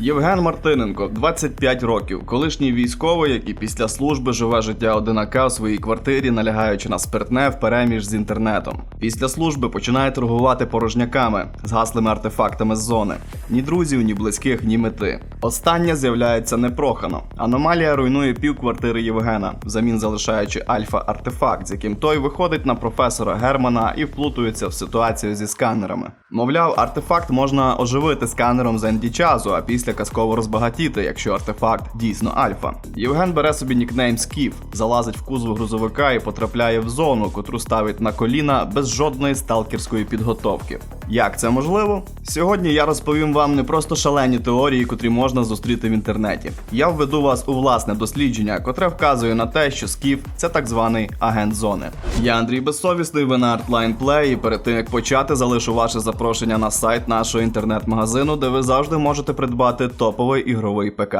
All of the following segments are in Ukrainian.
Євген Мартиненко, 25 років, колишній військовий, який після служби живе життя одинака у своїй квартирі, налягаючи на спиртне в переміж з інтернетом. Після служби починає торгувати порожняками, згаслими артефактами з зони. Ні друзів, ні близьких, ні мети. Остання з'являється непрохано. Аномалія руйнує пів квартири Євгена, взамін залишаючи альфа-артефакт, з яким той виходить на професора Германа і вплутується в ситуацію зі сканерами. Мовляв, артефакт можна оживити сканером ND часу, а після казково розбагатіти, якщо артефакт дійсно альфа. Євген бере собі нікнейм Скіф, залазить в кузов грузовика і потрапляє в зону, котру ставить на коліна без жодної сталкерської підготовки. Як це можливо? Сьогодні я розповім вам не просто шалені теорії, котрі можна зустріти в інтернеті. Я введу вас у власне дослідження, котре вказує на те, що Скіф це так званий агент зони. Я Андрій Безсовісний, ви на Artline Play, і перед тим як почати, залишу ваше запрошення на сайт нашого інтернет-магазину, де ви завжди можете придбати топовий ігровий ПК.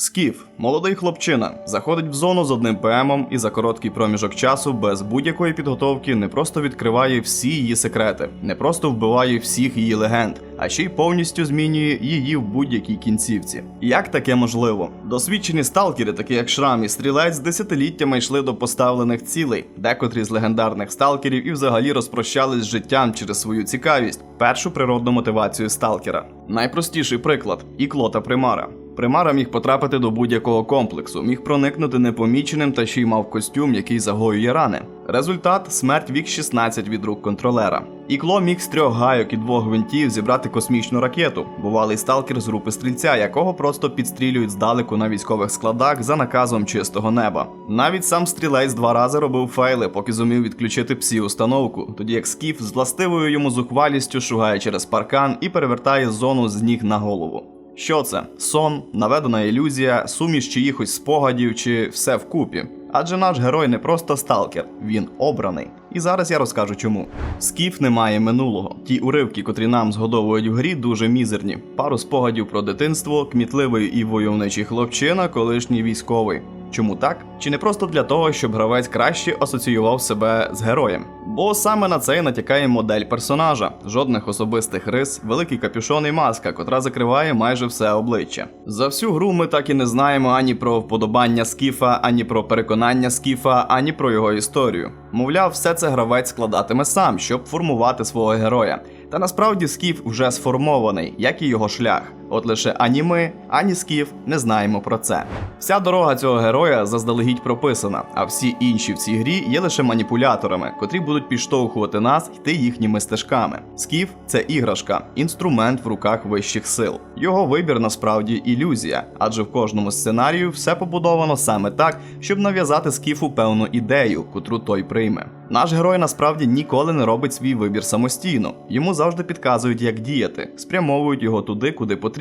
Скіф, молодий хлопчина, заходить в зону з одним ПМом і за короткий проміжок часу без будь-якої підготовки не просто відкриває всі її секрети, не просто вбиває всіх її легенд, а ще й повністю змінює її в будь-якій кінцівці. Як таке можливо? Досвідчені сталкери, такі як Шрам і Стрілець, десятиліттями йшли до поставлених цілей. Декотрі з легендарних сталкерів і взагалі розпрощались з життям через свою цікавість, першу природну мотивацію сталкера. Найпростіший приклад ікло та примара. Примара міг потрапити до будь-якого комплексу, міг проникнути непоміченим та ще й мав костюм, який загоює рани. Результат смерть вік 16 від рук контролера. Ікло міг з трьох гайок і двох гвинтів зібрати космічну ракету, бувалий сталкер з групи стрільця, якого просто підстрілюють здалеку на військових складах за наказом чистого неба. Навіть сам стрілець два рази робив фейли, поки зумів відключити псі установку, тоді як скіф з властивою йому зухвалістю шугає через паркан і перевертає зону з ніг на голову. Що це? Сон, наведена ілюзія, суміш чиїхось спогадів чи все вкупі. Адже наш герой не просто сталкер, він обраний. І зараз я розкажу чому. Скіф не має минулого. Ті уривки, котрі нам згодовують в грі, дуже мізерні. Пару спогадів про дитинство, кмітливий і войовничий хлопчина, колишній військовий. Чому так? Чи не просто для того, щоб гравець краще асоціював себе з героєм? Бо саме на це і натякає модель персонажа: жодних особистих рис, великий капюшон і маска, котра закриває майже все обличчя. За всю гру ми так і не знаємо ані про вподобання скіфа, ані про переконання скіфа, ані про його історію. Мовляв, все це гравець складатиме сам, щоб формувати свого героя. Та насправді скіф вже сформований, як і його шлях. От лише ані ми, ані скіф не знаємо про це. Вся дорога цього героя заздалегідь прописана, а всі інші в цій грі є лише маніпуляторами, котрі будуть підштовхувати нас йти їхніми стежками. Скіф це іграшка, інструмент в руках вищих сил. Його вибір насправді ілюзія, адже в кожному сценарію все побудовано саме так, щоб нав'язати скіфу певну ідею, котру той прийме. Наш герой насправді ніколи не робить свій вибір самостійно. Йому завжди підказують, як діяти, спрямовують його туди, куди потрібно,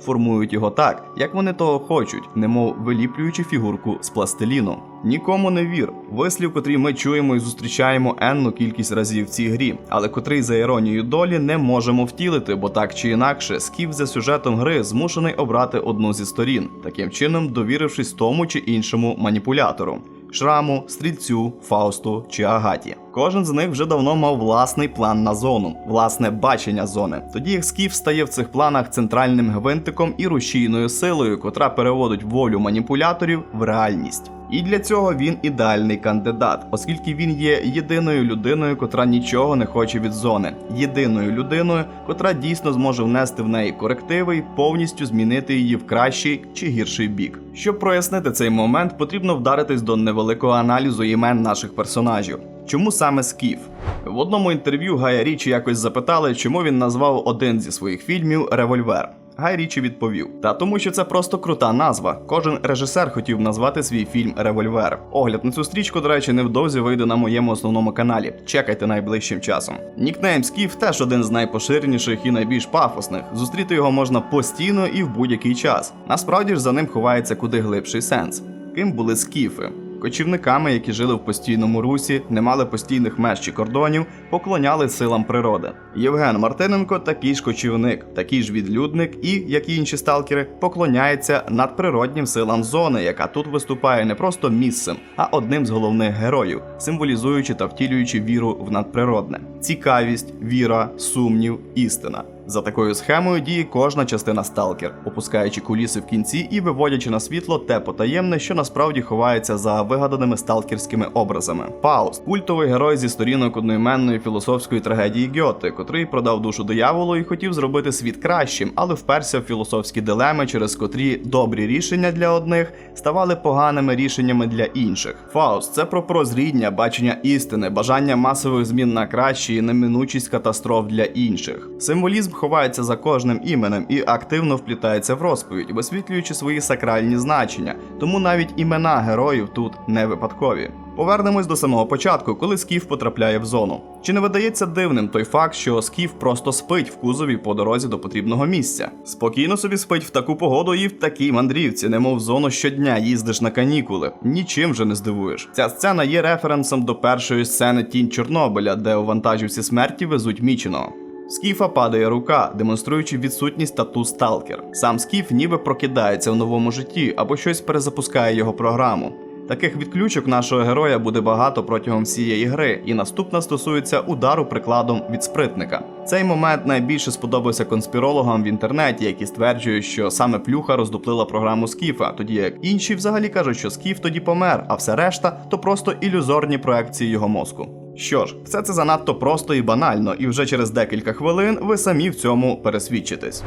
формують його так, як вони того хочуть, немов виліплюючи фігурку з пластиліну. Нікому не вір. Вислів, котрий ми чуємо і зустрічаємо енну кількість разів в цій грі, але котрий за іронією долі не можемо втілити, бо так чи інакше, скіф за сюжетом гри змушений обрати одну зі сторін, таким чином довірившись тому чи іншому маніпулятору. Шраму, стрільцю, Фаусту чи Агаті. Кожен з них вже давно мав власний план на зону, власне бачення зони. Тоді як Скіф стає в цих планах центральним гвинтиком і рушійною силою, котра переводить волю маніпуляторів в реальність. І для цього він ідеальний кандидат, оскільки він є єдиною людиною, котра нічого не хоче від зони, єдиною людиною, котра дійсно зможе внести в неї корективи і повністю змінити її в кращий чи гірший бік. Щоб прояснити цей момент, потрібно вдаритись до невеликого аналізу імен наших персонажів. Чому саме Скіф? В одному інтерв'ю Гая Річі якось запитали, чому він назвав один зі своїх фільмів Револьвер. Гай Річі відповів: Та тому, що це просто крута назва. Кожен режисер хотів назвати свій фільм Револьвер. Огляд на цю стрічку, до речі, невдовзі вийде на моєму основному каналі. Чекайте найближчим часом. Нікнейм Скіф теж один з найпоширеніших і найбільш пафосних. Зустріти його можна постійно і в будь-який час. Насправді ж за ним ховається куди глибший сенс. Ким були скіфи? Кочівниками, які жили в постійному русі, не мали постійних меж чи кордонів, поклоняли силам природи. Євген Мартиненко такий ж кочівник, такий ж відлюдник і, як і інші сталкери, поклоняється надприроднім силам зони, яка тут виступає не просто місцем, а одним з головних героїв, символізуючи та втілюючи віру в надприродне. Цікавість, віра, сумнів, істина. За такою схемою діє кожна частина сталкер, опускаючи куліси в кінці і виводячи на світло те потаємне, що насправді ховається за вигаданими сталкерськими образами. Фауст культовий герой зі сторінок одноіменної філософської трагедії Гьоти, котрий продав душу дияволу і хотів зробити світ кращим, але вперся в філософські дилеми, через котрі добрі рішення для одних ставали поганими рішеннями для інших. Фауст це про прозріння, бачення істини, бажання масових змін на краще і неминучість катастроф для інших. Символізм ховається за кожним іменем і активно вплітається в розповідь, висвітлюючи свої сакральні значення, тому навіть імена героїв тут не випадкові. Повернемось до самого початку, коли Скіф потрапляє в зону. Чи не видається дивним той факт, що Скіф просто спить в кузові по дорозі до потрібного місця? Спокійно собі спить в таку погоду і в такій мандрівці, немов в зону щодня їздиш на канікули. Нічим вже не здивуєш. Ця сцена є референсом до першої сцени Тінь Чорнобиля, де у вантажівці смерті везуть міченого. Скіфа падає рука, демонструючи відсутність тату сталкер. Сам Скіф ніби прокидається в новому житті або щось перезапускає його програму. Таких відключок нашого героя буде багато протягом всієї гри, і наступна стосується удару прикладом від спритника. Цей момент найбільше сподобався конспірологам в інтернеті, які стверджують, що саме плюха роздуплила програму Скіфа, тоді як інші взагалі кажуть, що Скіф тоді помер, а все решта то просто ілюзорні проекції його мозку. Що ж, все це занадто просто і банально, і вже через декілька хвилин ви самі в цьому пересвідчитесь.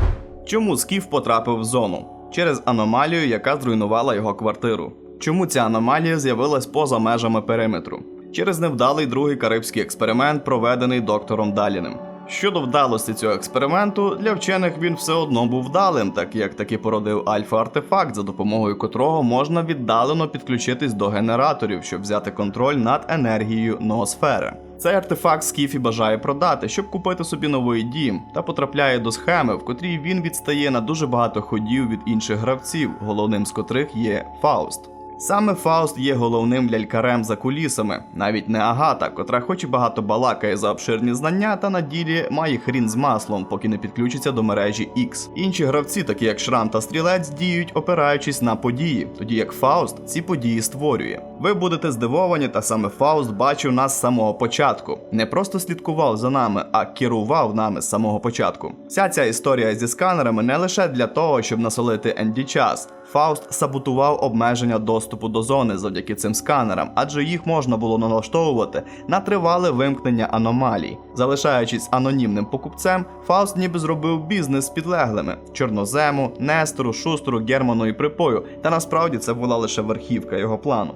Чому Скіф потрапив в зону? Через аномалію, яка зруйнувала його квартиру. Чому ця аномалія з'явилась поза межами периметру? Через невдалий другий карибський експеримент, проведений доктором Даліним. Щодо вдалості цього експерименту, для вчених він все одно був вдалим, так як таки породив альфа-артефакт, за допомогою котрого можна віддалено підключитись до генераторів, щоб взяти контроль над енергією ноосфери. Цей артефакт Скіфі бажає продати, щоб купити собі новий дім, та потрапляє до схеми, в котрій він відстає на дуже багато ходів від інших гравців, головним з котрих є Фауст. Саме Фауст є головним лялькарем за кулісами, навіть не Агата, котра хоч і багато балакає за обширні знання, та на ділі має хрін з маслом, поки не підключиться до мережі X. Інші гравці, такі як Шрам та Стрілець, діють, опираючись на події, тоді як Фауст ці події створює. Ви будете здивовані, та саме Фауст бачив нас з самого початку. Не просто слідкував за нами, а керував нами з самого початку. Вся ця історія зі сканерами не лише для того, щоб насолити Енді час. Фауст саботував обмеження доступу до зони завдяки цим сканерам, адже їх можна було налаштовувати на тривале вимкнення аномалій. Залишаючись анонімним покупцем, Фауст ніби зробив бізнес з підлеглими Чорнозему, Нестору, Шустру, Герману і Припою. Та насправді це була лише верхівка його плану.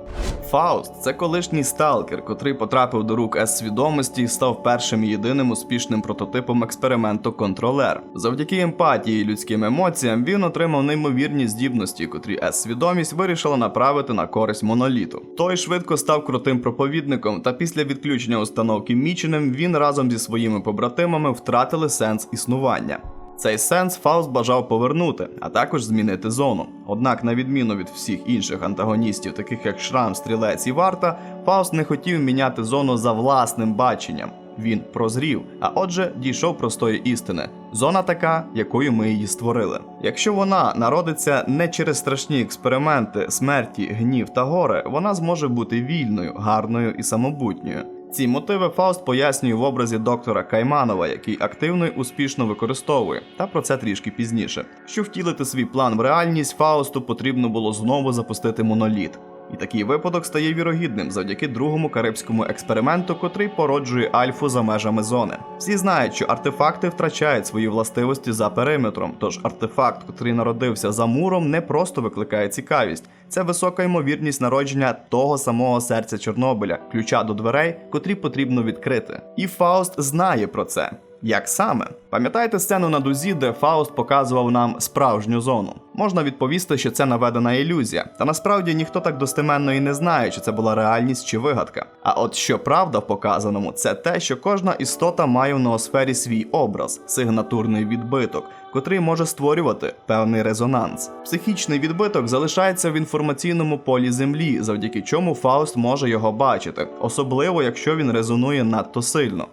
Фауст це колишній сталкер, котрий потрапив до рук С-свідомості і став першим єдиним успішним прототипом експерименту Контролер. Завдяки емпатії і людським емоціям він отримав неймовірні здібності, котрі С-свідомість вирішила направити на користь моноліту. Той швидко став крутим проповідником, та після відключення установки Міченим він разом зі своїми побратимами втратили сенс існування. Цей сенс Фауст бажав повернути, а також змінити зону. Однак, на відміну від всіх інших антагоністів, таких як Шрам, Стрілець і Варта, Фауст не хотів міняти зону за власним баченням. Він прозрів, а отже, дійшов простої істини. Зона така, якою ми її створили. Якщо вона народиться не через страшні експерименти, смерті, гнів та горе, вона зможе бути вільною, гарною і самобутньою. Ці мотиви Фауст пояснює в образі доктора Кайманова, який активно й успішно використовує, та про це трішки пізніше. Щоб втілити свій план в реальність, Фаусту потрібно було знову запустити моноліт. І такий випадок стає вірогідним завдяки другому карибському експерименту, котрий породжує альфу за межами зони. Всі знають, що артефакти втрачають свої властивості за периметром, тож артефакт, котрий народився за муром, не просто викликає цікавість. Це висока ймовірність народження того самого серця Чорнобиля, ключа до дверей, котрі потрібно відкрити. І Фауст знає про це. Як саме? Пам'ятаєте сцену на дузі, де Фауст показував нам справжню зону? Можна відповісти, що це наведена ілюзія, та насправді ніхто так достеменно і не знає, чи це була реальність чи вигадка. А от що правда в показаному, це те, що кожна істота має в ноосфері свій образ, сигнатурний відбиток, котрий може створювати певний резонанс. Психічний відбиток залишається в інформаційному полі землі, завдяки чому Фауст може його бачити, особливо якщо він резонує надто сильно.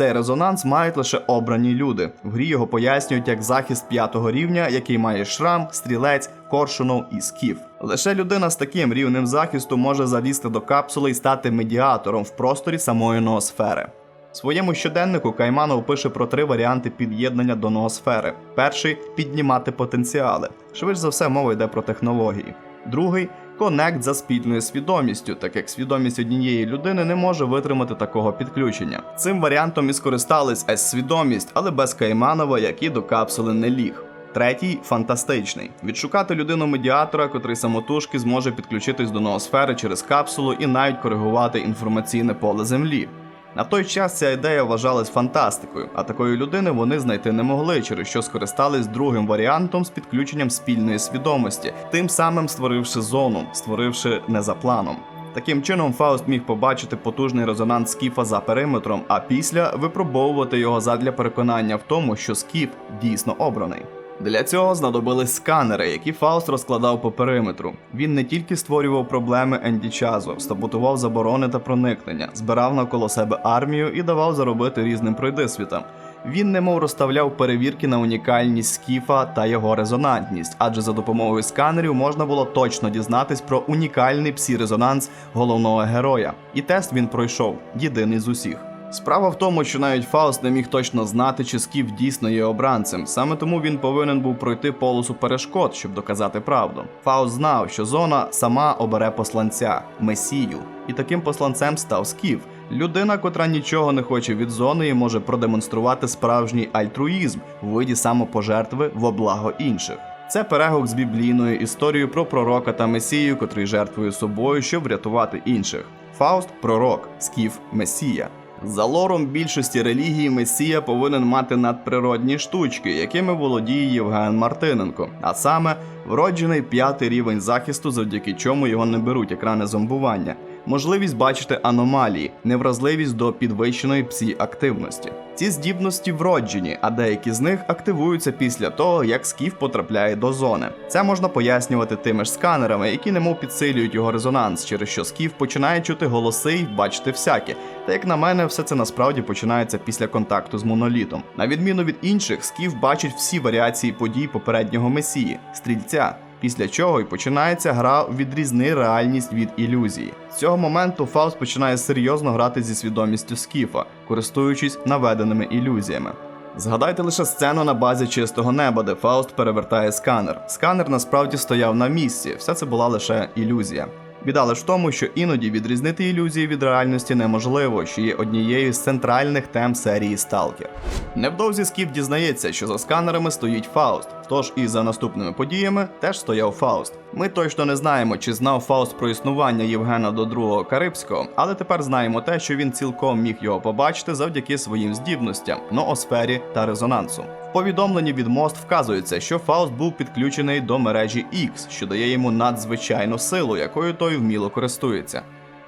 Цей резонанс мають лише обрані люди. В грі його пояснюють як захист п'ятого рівня, який має шрам, стрілець, коршунов і скіф. Лише людина з таким рівнем захисту може залізти до капсули і стати медіатором в просторі самої ноосфери. В своєму щоденнику Кайманов пише про три варіанти під'єднання до ноосфери. Перший піднімати потенціали. Швидше за все, мова йде про технології. Другий конект за спільною свідомістю, так як свідомість однієї людини не може витримати такого підключення. Цим варіантом і скористались s свідомість, але без Кайманова, який до капсули не ліг. Третій фантастичний відшукати людину-медіатора, котрий самотужки зможе підключитись до ноосфери через капсулу і навіть коригувати інформаційне поле землі. На той час ця ідея вважалась фантастикою, а такої людини вони знайти не могли, через що скористались другим варіантом з підключенням спільної свідомості, тим самим створивши зону, створивши не за планом. Таким чином, Фауст міг побачити потужний резонанс скіфа за периметром, а після випробовувати його задля переконання в тому, що скіф дійсно обраний. Для цього знадобились сканери, які Фауст розкладав по периметру. Він не тільки створював проблеми Енді Чазу, саботував заборони та проникнення, збирав навколо себе армію і давав заробити різним пройдисвітам. Він немов розставляв перевірки на унікальність скіфа та його резонантність, адже за допомогою сканерів можна було точно дізнатись про унікальний псі-резонанс головного героя. І тест він пройшов єдиний з усіх. Справа в тому, що навіть Фауст не міг точно знати, чи Скіф дійсно є обранцем. Саме тому він повинен був пройти полосу перешкод, щоб доказати правду. Фауст знав, що зона сама обере посланця месію, і таким посланцем став Скіф. Людина, котра нічого не хоче від зони і може продемонструвати справжній альтруїзм у виді самопожертви во благо інших. Це перегук з біблійною історією про пророка та месію, котрий жертвує собою, щоб врятувати інших. Фауст пророк, Скіф месія. За лором більшості релігій Месія повинен мати надприродні штучки, якими володіє Євген Мартиненко, а саме вроджений п'ятий рівень захисту, завдяки чому його не беруть екрани зомбування, можливість бачити аномалії, невразливість до підвищеної псі-активності. Ці здібності вроджені, а деякі з них активуються після того, як скіф потрапляє до зони. Це можна пояснювати тими ж сканерами, які немов підсилюють його резонанс, через що скіф починає чути голоси і бачити всяке. Та як на мене, все це насправді починається після контакту з монолітом. На відміну від інших, скіф бачить всі варіації подій попереднього месії, стрільця. Після чого й починається гра відрізни реальність від ілюзії. З цього моменту Фауст починає серйозно грати зі свідомістю Скіфа, користуючись наведеними ілюзіями. Згадайте лише сцену на базі чистого неба, де Фауст перевертає сканер. Сканер насправді стояв на місці, все це була лише ілюзія. Біда лише в тому, що іноді відрізнити ілюзії від реальності неможливо, що є однією з центральних тем серії Сталкер. Невдовзі Скіф дізнається, що за сканерами стоїть Фауст, тож і за наступними подіями теж стояв Фауст. Ми точно не знаємо, чи знав Фауст про існування Євгена до другого Карибського, але тепер знаємо те, що він цілком міг його побачити завдяки своїм здібностям, ноосфері та резонансу. В повідомленні від мост вказується, що Фауст був підключений до мережі X, що дає йому надзвичайну силу, якою той вміло користується.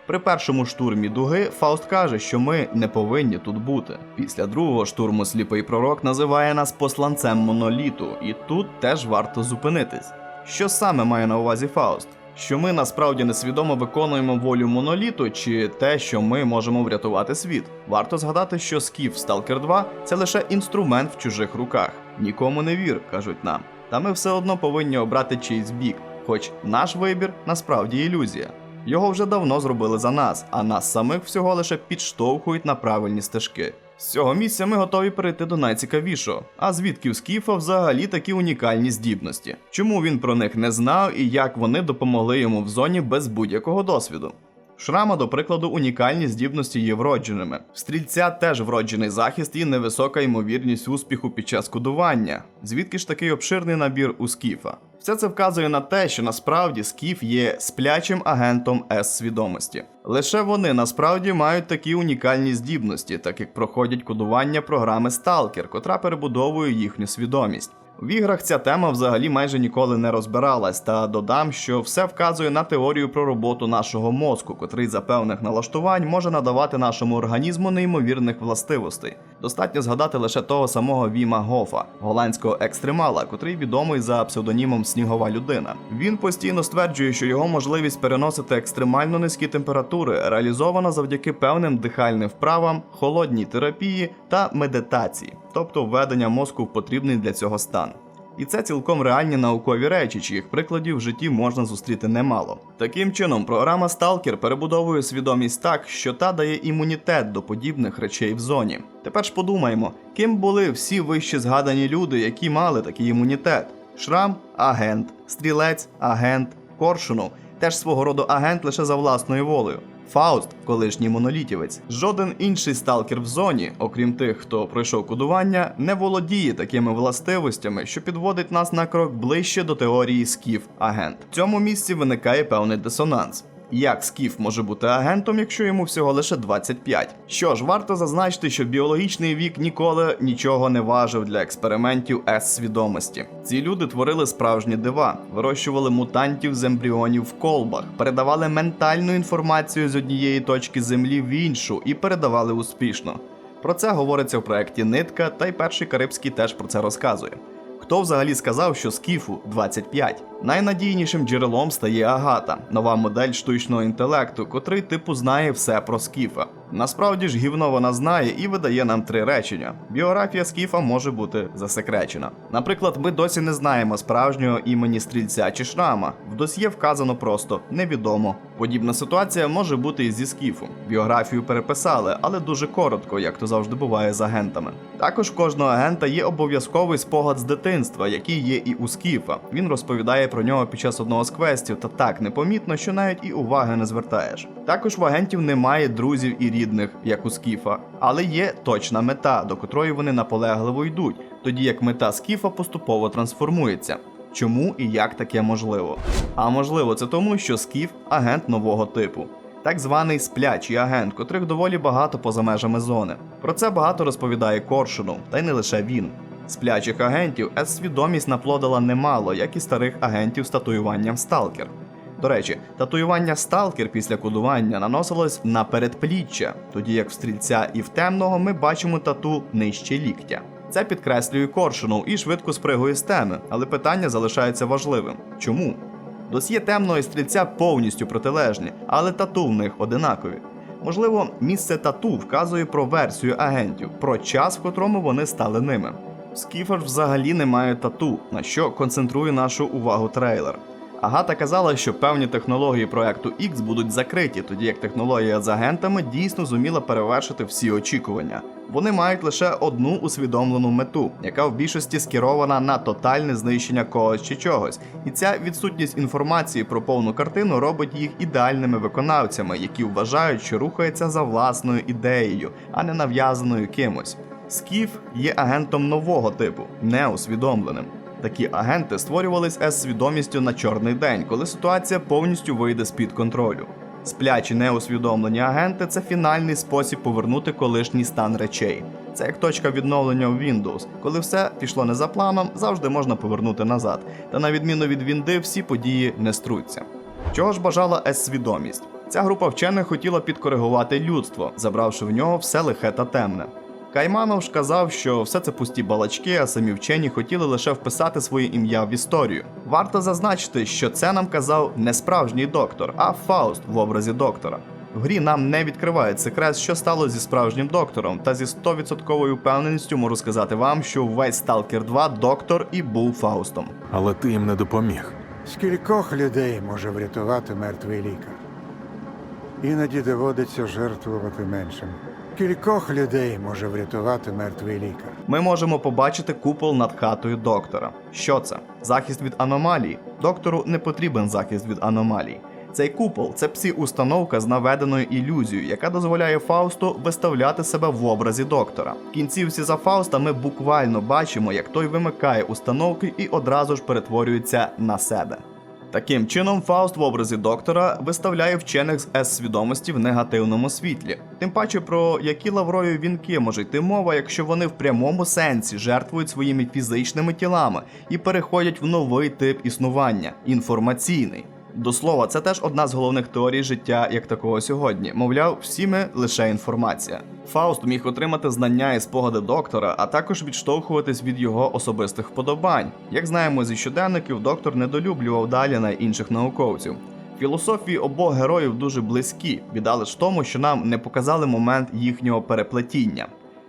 При першому штурмі дуги Фауст каже, що ми не повинні тут бути. Після другого штурму сліпий пророк називає нас посланцем моноліту, і тут теж варто зупинитись. Що саме має на увазі Фауст? Що ми насправді несвідомо виконуємо волю моноліту, чи те, що ми можемо врятувати світ? Варто згадати, що Скіф Stalker 2 це лише інструмент в чужих руках. Нікому не вір, кажуть нам. Та ми все одно повинні обрати чийсь бік, хоч наш вибір насправді ілюзія. Його вже давно зробили за нас, а нас самих всього лише підштовхують на правильні стежки. З цього місця ми готові перейти до найцікавішого. А звідки у Скіфа взагалі такі унікальні здібності? Чому він про них не знав і як вони допомогли йому в зоні без будь-якого досвіду? Шрама, до прикладу, унікальні здібності є вродженими. В стрільця теж вроджений захист і невисока ймовірність успіху під час кодування. Звідки ж такий обширний набір у Скіфа? Все це вказує на те, що насправді Скіф є сплячим агентом С-свідомості. Лише вони насправді мають такі унікальні здібності, так як проходять кодування програми Stalker, котра перебудовує їхню свідомість. В іграх ця тема взагалі майже ніколи не розбиралась, та додам, що все вказує на теорію про роботу нашого мозку, котрий за певних налаштувань може надавати нашому організму неймовірних властивостей. Достатньо згадати лише того самого Віма Гофа, голландського екстремала, котрий відомий за псевдонімом Снігова людина. Він постійно стверджує, що його можливість переносити екстремально низькі температури реалізована завдяки певним дихальним вправам, холодній терапії та медитації, тобто введення мозку в потрібний для цього стан. І це цілком реальні наукові речі, чиїх прикладів в житті можна зустріти немало. Таким чином, програма Сталкер перебудовує свідомість так, що та дає імунітет до подібних речей в зоні. Тепер ж подумаємо, ким були всі вище згадані люди, які мали такий імунітет: Шрам агент, стрілець, агент, Коршунов теж свого роду агент лише за власною волею. Фауст, колишній монолітівець. Жоден інший сталкер в зоні, окрім тих, хто пройшов кодування, не володіє такими властивостями, що підводить нас на крок ближче до теорії скіф агент. В цьому місці виникає певний дисонанс. Як скіф може бути агентом, якщо йому всього лише 25? Що ж, варто зазначити, що біологічний вік ніколи нічого не важив для експериментів С-свідомості. Ці люди творили справжні дива, вирощували мутантів з ембріонів в колбах, передавали ментальну інформацію з однієї точки землі в іншу і передавали успішно. Про це говориться в проєкті Нитка, та й перший Карибський теж про це розказує. Хто взагалі сказав, що скіфу 25? Найнадійнішим джерелом стає Агата, нова модель штучного інтелекту, котрий типу знає все про скіфа. Насправді ж гівно вона знає і видає нам три речення. Біографія скіфа може бути засекречена. Наприклад, ми досі не знаємо справжнього імені стрільця чи шрама. В досьє вказано просто невідомо. Подібна ситуація може бути і зі скіфу. Біографію переписали, але дуже коротко, як то завжди буває з агентами. Також в кожного агента є обов'язковий спогад з дитинства, який є і у скіфа. Він розповідає про нього під час одного з квестів, та так непомітно, що навіть і уваги не звертаєш. Також в агентів немає друзів і рідних, як у скіфа, але є точна мета, до котрої вони наполегливо йдуть, тоді як мета скіфа поступово трансформується. Чому і як таке можливо? А можливо, це тому, що скіф агент нового типу. Так званий сплячий агент, котрих доволі багато поза межами зони. Про це багато розповідає Коршунов, та й не лише він. Сплячих агентів С-свідомість наплодила немало, як і старих агентів з татуюванням Сталкер. До речі, татуювання Сталкер після кодування наносилось на передпліччя, тоді як в стрільця і в темного ми бачимо тату нижче ліктя. Це підкреслює Коршунов і швидко спригує з теми, але питання залишається важливим. Чому? Досьє темного і стрільця повністю протилежні, але тату в них одинакові. Можливо, місце тату вказує про версію агентів, про час, в котрому вони стали ними. Скіфер взагалі не має тату, на що концентрує нашу увагу трейлер. Агата казала, що певні технології проекту X будуть закриті, тоді як технологія з агентами дійсно зуміла перевершити всі очікування. Вони мають лише одну усвідомлену мету, яка в більшості скерована на тотальне знищення когось чи чогось. І ця відсутність інформації про повну картину робить їх ідеальними виконавцями, які вважають, що рухаються за власною ідеєю, а не нав'язаною кимось. Скіф є агентом нового типу, неусвідомленим. Такі агенти створювались С-свідомістю на чорний день, коли ситуація повністю вийде з-під контролю. Сплячі неусвідомлені агенти це фінальний спосіб повернути колишній стан речей. Це як точка відновлення в Windows. Коли все пішло не за планом, завжди можна повернути назад. Та на відміну від Вінди, всі події не струться. Чого ж бажала С-свідомість? Ця група вчених хотіла підкоригувати людство, забравши в нього все лихе та темне. Кайманов ж казав, що все це пусті балачки, а самі вчені хотіли лише вписати своє ім'я в історію. Варто зазначити, що це нам казав не справжній доктор, а Фауст в образі доктора. В грі нам не відкривають секрет, що стало зі справжнім доктором, та зі 100% впевненістю можу сказати вам, що весь Stalker 2 доктор і був Фаустом. Але ти їм не допоміг. Скількох людей може врятувати мертвий лікар? Іноді доводиться жертвувати меншим. Кількох людей може врятувати мертвий лікар. Ми можемо побачити купол над хатою доктора. Що це? Захист від аномалій. Доктору не потрібен захист від аномалій. Цей купол це псі-установка з наведеною ілюзією, яка дозволяє Фаусту виставляти себе в образі доктора. В кінцівці за Фауста ми буквально бачимо, як той вимикає установки і одразу ж перетворюється на себе. Таким чином, Фауст в образі доктора виставляє вчених з С-свідомості в негативному світлі. Тим паче про які лаврові вінки може йти мова, якщо вони в прямому сенсі жертвують своїми фізичними тілами і переходять в новий тип існування інформаційний. До слова, це теж одна з головних теорій життя як такого сьогодні. Мовляв, всі ми лише інформація. Фауст міг отримати знання і спогади доктора, а також відштовхуватись від його особистих вподобань. Як знаємо зі щоденників, доктор недолюблював Даліна й інших науковців. Філософії обох героїв дуже близькі. Біда лиш в тому, що нам не показали момент їхнього переплетіння.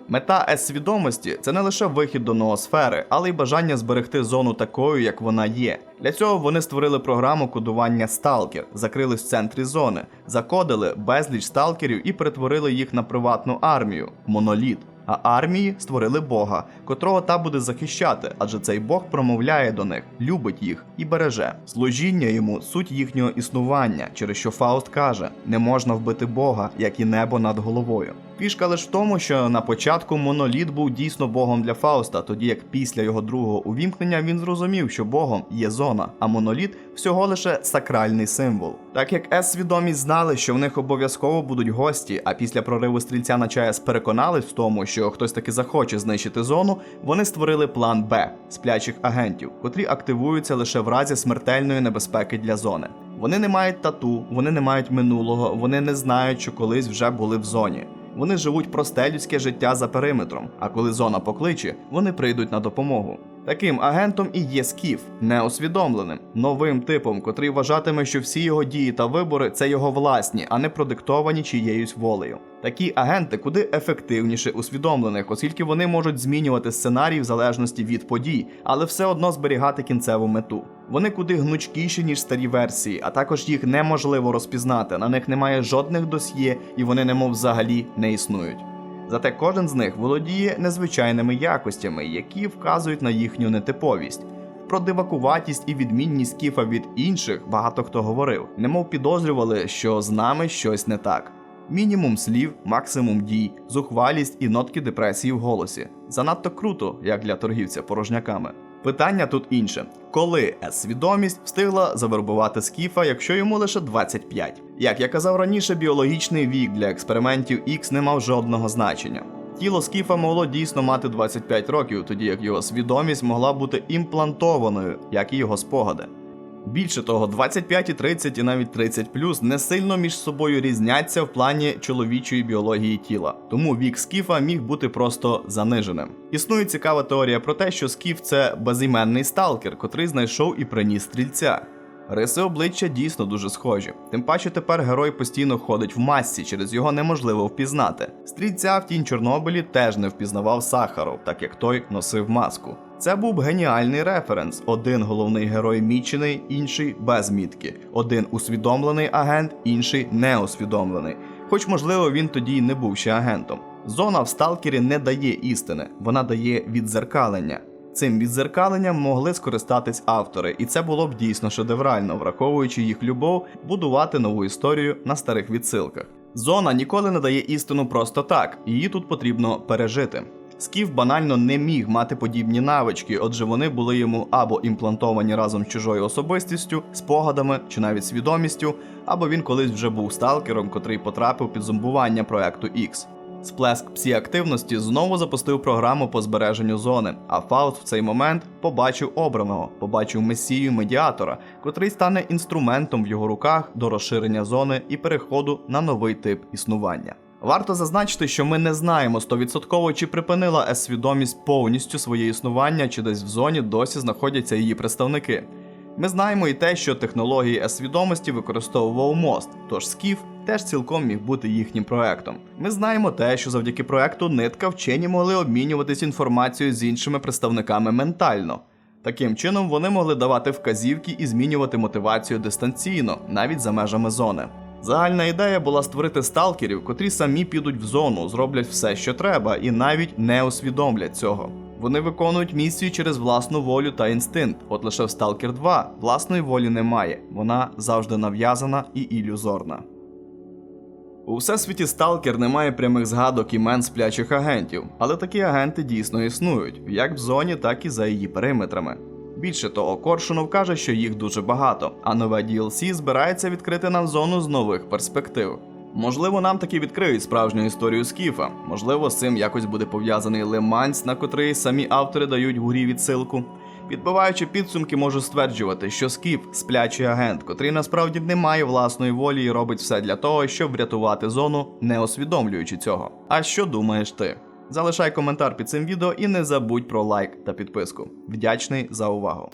Мета s свідомості це не лише вихід до ноосфери, але й бажання зберегти зону такою, як вона є. Для цього вони створили програму кодування Сталкер, закрились в центрі зони, закодили безліч сталкерів і перетворили їх на приватну армію моноліт. А армії створили Бога, котрого та буде захищати, адже цей Бог промовляє до них, любить їх і береже. Служіння йому суть їхнього існування, через що Фауст каже: не можна вбити Бога, як і небо над головою. Фішка лише в тому, що на початку моноліт був дійсно Богом для Фауста, тоді як після його другого увімкнення він зрозумів, що Богом є зона, а моноліт всього лише сакральний символ. Так як С-свідомість знали, що в них обов'язково будуть гості, а після прориву стрільця на ЧАЕС переконались в тому, що хтось таки захоче знищити зону, вони створили план Б сплячих агентів, котрі активуються лише в разі смертельної небезпеки для зони. Вони не мають тату, вони не мають минулого, вони не знають, що колись вже були в зоні. Вони живуть просте людське життя за периметром, а коли зона покличе, вони прийдуть на допомогу. Таким агентом і є Скіф, неосвідомленим, новим типом, котрий вважатиме, що всі його дії та вибори це його власні, а не продиктовані чиєюсь волею. Такі агенти куди ефективніше усвідомлених, оскільки вони можуть змінювати сценарій в залежності від подій, але все одно зберігати кінцеву мету. Вони куди гнучкіші, ніж старі версії, а також їх неможливо розпізнати. На них немає жодних досьє, і вони немов взагалі не існують. Зате кожен з них володіє незвичайними якостями, які вказують на їхню нетиповість. Про дивакуватість і відмінність кіфа від інших багато хто говорив, немов підозрювали, що з нами щось не так. Мінімум слів, максимум дій, зухвалість і нотки депресії в голосі. Занадто круто, як для торгівця порожняками. Питання тут інше: коли С-свідомість встигла завербувати Скіфа, якщо йому лише 25? Як я казав раніше, біологічний вік для експериментів X не мав жодного значення. Тіло Скіфа могло дійсно мати 25 років, тоді як його свідомість могла бути імплантованою, як і його спогади. Більше того, 25 і 30 і навіть 30 не сильно між собою різняться в плані чоловічої біології тіла, тому вік скіфа міг бути просто заниженим. Існує цікава теорія про те, що скіф це безіменний сталкер, котрий знайшов і приніс стрільця. Риси обличчя дійсно дуже схожі. Тим паче тепер герой постійно ходить в масці, через його неможливо впізнати. Стрільця в тінь Чорнобилі теж не впізнавав Сахаров, так як той носив маску. Це був геніальний референс: один головний герой мічений, інший без мітки, один усвідомлений агент, інший неусвідомлений. Хоч, можливо, він тоді й не був ще агентом. Зона в сталкері не дає істини, вона дає відзеркалення. Цим відзеркаленням могли скористатись автори, і це було б дійсно шедеврально, враховуючи їх любов будувати нову історію на старих відсилках. Зона ніколи не дає істину просто так, її тут потрібно пережити. Скіф банально не міг мати подібні навички, отже, вони були йому або імплантовані разом з чужою особистістю, спогадами чи навіть свідомістю, або він колись вже був сталкером, котрий потрапив під зомбування проекту X. Сплеск псі-активності знову запустив програму по збереженню зони, а Фауст в цей момент побачив обраного, побачив месію медіатора, котрий стане інструментом в його руках до розширення зони і переходу на новий тип існування. Варто зазначити, що ми не знаємо стовідсотково, чи припинила С-свідомість повністю своє існування, чи десь в зоні досі знаходяться її представники. Ми знаємо і те, що технології С-свідомості використовував мост, тож Скіф теж цілком міг бути їхнім проектом. Ми знаємо те, що завдяки проекту нитка вчені могли обмінюватись інформацією з іншими представниками ментально. Таким чином вони могли давати вказівки і змінювати мотивацію дистанційно, навіть за межами зони. Загальна ідея була створити сталкерів, котрі самі підуть в зону, зроблять все, що треба, і навіть не усвідомлять цього. Вони виконують місію через власну волю та інстинкт. От лише в Stalker 2 власної волі немає, вона завжди нав'язана і ілюзорна. У всесвіті Сталкер немає прямих згадок імен сплячих агентів, але такі агенти дійсно існують, як в зоні, так і за її периметрами. Більше того, Коршунов каже, що їх дуже багато, а нове DLC збирається відкрити нам зону з нових перспектив. Можливо, нам таки відкриють справжню історію Скіфа. Можливо, з цим якось буде пов'язаний Леманс, на котрий самі автори дають в грі відсилку. Підбиваючи підсумки, можу стверджувати, що Скіф сплячий агент, котрий насправді не має власної волі і робить все для того, щоб врятувати зону, не усвідомлюючи цього. А що думаєш ти? Залишай коментар під цим відео і не забудь про лайк та підписку. Вдячний за увагу.